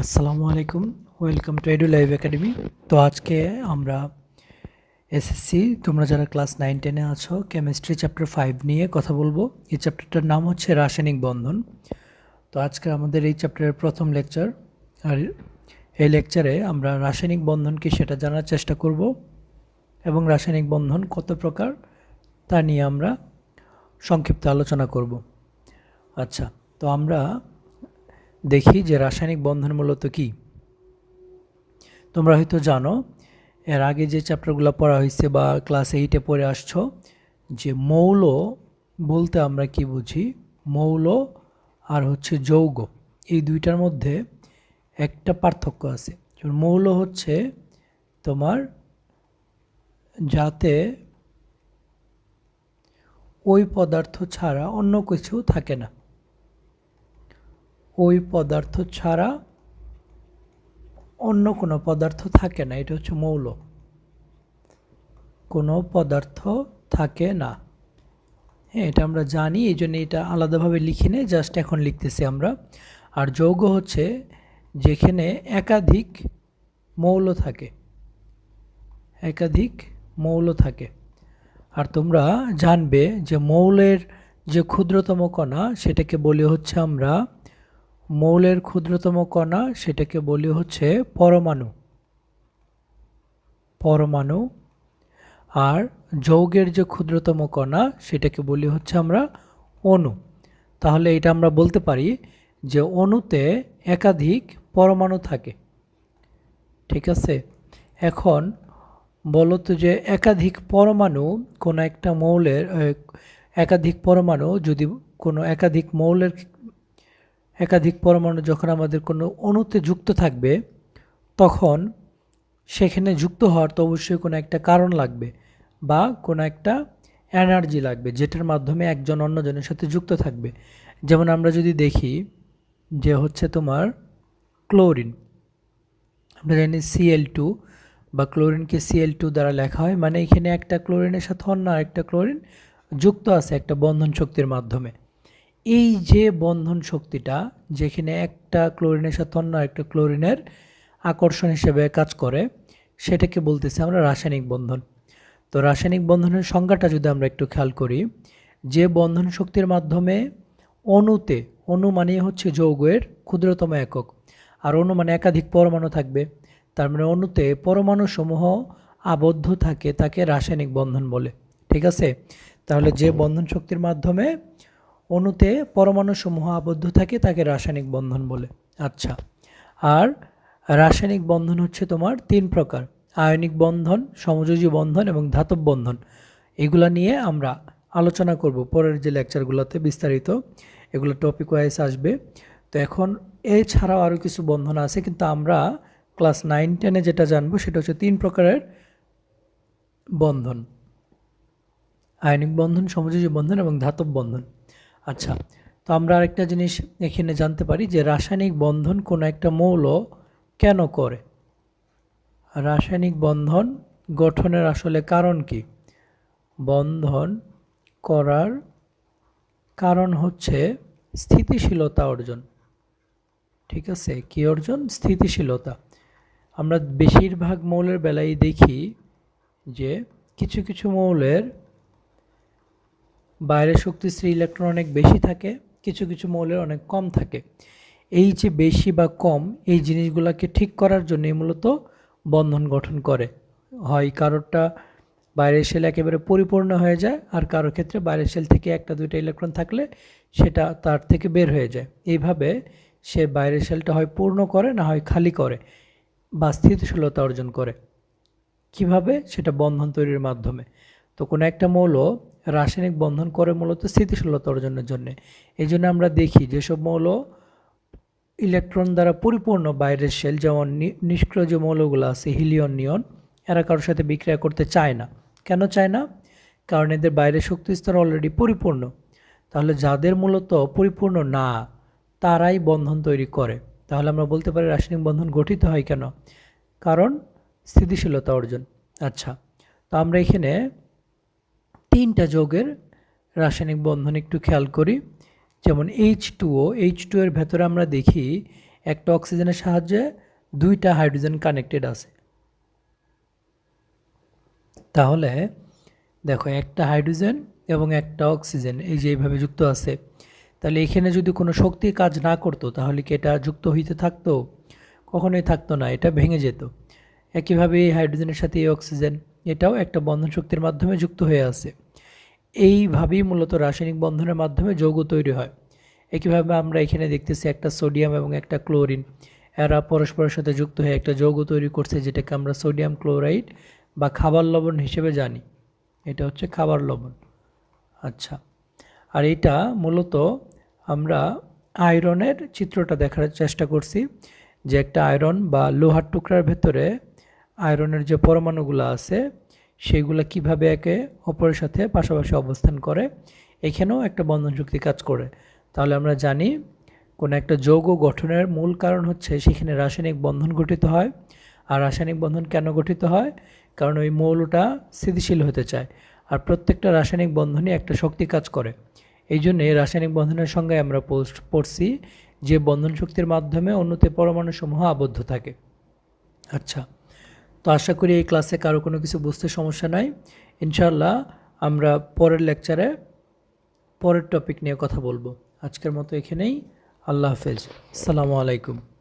আসসালামু আলাইকুম, welcome to Edu Live Academy. তো আজকে আমরা এসএসসি তোমরা যারা ক্লাস নাইন, টেনে আছো, কেমিস্ট্রি চ্যাপ্টার ফাইভ নিয়ে কথা বলব। এই চ্যাপ্টারটার নাম হচ্ছে রাসায়নিক বন্ধন। তো আজকে আমাদের এই চ্যাপ্টারের প্রথম লেকচার, আর এই লেকচারে আমরা রাসায়নিক বন্ধন কি সেটা জানার চেষ্টা করব, এবং রাসায়নিক বন্ধন কত প্রকার, তা নিয়ে আমরা সংক্ষিপ্ত আলোচনা করব। আচ্ছা তো আমরা দেখি যে রাসায়নিক বন্ধন মূলত কি। তোমরা হয়তো জানো, এর আগে যে চ্যাপ্টারগুলো পড়া হয়েছে বা ক্লাস এইটে পড়ে আসছো, যে মৌল বলতে আমরা কি বুঝি? মৌল আর হচ্ছে যৌগ, এই দুইটার মধ্যে একটা পার্থক্য আছে। মৌল হচ্ছে তোমার যাতে ওই পদার্থ ছাড়া অন্য কিছু থাকে না। ওই পদার্থ ছাড়া অন্য কোনো পদার্থ থাকে না, এটা হচ্ছে মৌল। কোনো পদার্থ থাকে না। হ্যাঁ এটা আমরা জানি, এই জন্য এটা আলাদাভাবে লিখি নেই, জাস্ট এখন লিখতেছি আমরা। আর যৌগ হচ্ছে যেখানে একাধিক মৌল থাকে। একাধিক মৌল থাকে। আর তোমরা জানবে যে মৌলের যে ক্ষুদ্রতম কণা, সেটাকে বলি হচ্ছে আমরা মৌলের ক্ষুদ্রতম কণা সেটাকে বলি হচ্ছে পরমাণু। পরমাণু আর যৌগের যে ক্ষুদ্রতম কণা সেটাকে বলি হচ্ছে আমরা অণু। তাহলে এটা আমরা বলতে পারি যে অণুতে একাধিক পরমাণু থাকে। ঠিক আছে? এখন বলো তো যে একাধিক পরমাণু কোনো একটা মৌলের একাধিক পরমাণু যদি কোনো একাধিক মৌলের একাধিক পরমাণু যখন আমাদের কোনো অণুতে যুক্ত থাকবে, তখন সেখানে যুক্ত হওয়ার তো অবশ্যই কোনো একটা কারণ লাগবে বা কোনো একটা এনার্জি লাগবে যেটার মাধ্যমে একজন অন্যজনের সাথে যুক্ত থাকবে। যেমন আমরা যদি দেখি যে হচ্ছে তোমার ক্লোরিন, আমরা জানি সিএল টু বা ক্লোরিনকে সিএল টু দ্বারা লেখা হয় মানে এখানে একটা ক্লোরিনের সাথে অন্য আরেকটা ক্লোরিন যুক্ত আছে একটা বন্ধন শক্তির মাধ্যমে। এই যে বন্ধন শক্তিটা, যেখানে একটা ক্লোরিনের সাথে অন্য একটা ক্লোরিনের আকর্ষণ হিসেবে কাজ করে, সেটাকে বলতেছি আমরা রাসায়নিক বন্ধন। তো রাসায়নিক বন্ধনের সংজ্ঞাটা যদি আমরা একটু খেয়াল করি, যে বন্ধন শক্তির মাধ্যমে অণুতে, অণু মানে হচ্ছে যৌগের ক্ষুদ্রতম একক, আর অণু মানে একাধিক পরমাণু থাকবে। তার মানে অণুতে পরমাণুসমূহ আবদ্ধ থাকে, তাকে রাসায়নিক বন্ধন বলে। ঠিক আছে? তাহলে যে বন্ধন শক্তির মাধ্যমে অণুতে পরমাণুসমূহ আবদ্ধ থাকে তাকে রাসায়নিক বন্ধন বলে। আচ্ছা আর রাসায়নিক বন্ধন হচ্ছে তোমার তিন প্রকার, আয়নিক বন্ধন, সমযোজী বন্ধন এবং ধাতব বন্ধন। এগুলা নিয়ে আমরা আলোচনা করব পরের যে লেকচারগুলোতে বিস্তারিত, এগুলো টপিক ওয়াইজ আসবে। তো এখন এছাড়াও আরও কিছু বন্ধন আছে, কিন্তু আমরা ক্লাস নাইন টেনে যেটা জানব সেটা হচ্ছে তিন প্রকারের বন্ধন। আয়নিক বন্ধন, সমযোজী বন্ধন এবং ধাতব বন্ধন। আচ্ছা তো আমরা আরেকটা জিনিস এখানে জানতে পারি যে রাসায়নিক বন্ধন কোনো একটা মৌল কেন করে? রাসায়নিক বন্ধন গঠনের আসলে কারণ কি? বন্ধন করার কারণ হচ্ছে স্থিতিশীলতা অর্জন। ঠিক আছে? কি অর্জন? স্থিতিশীলতা। আমরা বেশিরভাগ মৌলের বেলায় দেখি যে কিছু কিছু মৌলের বাইরের শক্তি শক্তিশ্রী ইলেকট্রন অনেক বেশি থাকে, কিছু কিছু মৌলের অনেক কম থাকে। এই যে বেশি বা কম, এই জিনিসগুলোকে ঠিক করার জন্যই মূলত বন্ধন গঠন করে। হয় কারোরটা বাইরের সেল একেবারে পরিপূর্ণ হয়ে যায়, আর কারও ক্ষেত্রে বাইরের সেল থেকে একটা দুইটা ইলেকট্রন থাকলে সেটা তার থেকে বের হয়ে যায়। এইভাবে সে বাইরের সেলটা হয় পূর্ণ করে, না হয় খালি করে বা স্থিতিশীলতা অর্জন করে। কীভাবে? সেটা বন্ধন তৈরির মাধ্যমে। তো কোনো একটা মৌল রাসায়নিক বন্ধন করে মূলত স্থিতিশীলতা অর্জনের জন্য। এই জন্য আমরা দেখি যেসব মৌল ইলেকট্রন দ্বারা পরিপূর্ণ বাইরের সেল যেমন নিষ্ক্রিয় যে মৌলগুলো আছে হিলিয়ন নিয়ন, এরা কারোর সাথে বিক্রিয়া করতে চায় না। কেন চায় না? কারণ এদের বাইরের শক্তি স্তর অলরেডি পরিপূর্ণ। তাহলে যাদের মূলত পরিপূর্ণ না, তারাই বন্ধন তৈরি করে। তাহলে আমরা বলতে পারি রাসায়নিক বন্ধন গঠিত হয় কেন? কারণ স্থিতিশীলতা অর্জন। আচ্ছা তো আমরা এখানে তিনটা যোগের রাসায়নিক বন্ধন একটু খেয়াল করি। যেমন এইচ টুও এইচ টু এর ভেতরে আমরা দেখি একটা অক্সিজেনের সাহায্যে দুইটা হাইড্রোজেন কানেক্টেড আছে। তাহলে দেখো একটা হাইড্রোজেন এবং একটা অক্সিজেন, এই যে এইভাবে যুক্ত আছে। তাহলে এখানে যদি কোনো শক্তি কাজ না করতো, তাহলে কি এটা যুক্ত হইতে থাকতো? কখনোই থাকতো না, এটা ভেঙে যেত। একইভাবে হাইড্রোজেনের সাথে এই অক্সিজেন, এটাও একটা বন্ধন শক্তির মাধ্যমে যুক্ত হয়ে আছে। এইভাবেই মূলত রাসায়নিক বন্ধনের মাধ্যমে যৌগ তৈরি হয়। একইভাবে আমরা এখানে দেখতেছি একটা সোডিয়াম এবং একটা ক্লোরিন। এরা পরস্পরের সাথে যুক্ত হয়ে একটা যৌগ তৈরি করছে, যেটাকে আমরা সোডিয়াম ক্লোরাইড বা খাবার লবণ হিসেবে জানি। এটা হচ্ছে খাবার লবণ। আচ্ছা আর এটা মূলত আমরা আয়রনের চিত্রটা দেখার চেষ্টা করছি, যে একটা আয়রন বা লোহার টুকরার ভেতরে আয়রনের যে পরমাণুগুলো আছে, সেগুলো কীভাবে একে অপরের সাথে পাশাপাশি অবস্থান করে, এখানেও একটা বন্ধন শক্তি কাজ করে। তাহলে আমরা জানি কোনো একটা যৌগ গঠনের মূল কারণ হচ্ছে সেখানে রাসায়নিক বন্ধন গঠিত হয়। আর রাসায়নিক বন্ধন কেন গঠিত হয়? কারণ ওই মৌলটা স্থিতিশীল হতে চায়। আর প্রত্যেকটা রাসায়নিক বন্ধনই একটা শক্তি কাজ করে। এই জন্যে রাসায়নিক বন্ধনের সঙ্গে আমরা পোস্ট পড়ছি যে বন্ধন শক্তির মাধ্যমে অন্যতে পরমাণুসমূহ আবদ্ধ থাকে। আচ্ছা। তো আশা করি এই ক্লাসে কারও কোনো কিছু বুঝতে সমস্যা নাই। ইনশাল্লাহ আমরা পরের লেকচারে পরের টপিক নিয়ে কথা বলব। আজকের মতো এখানেই। আল্লাহ হাফেজ। সালামু আলাইকুম।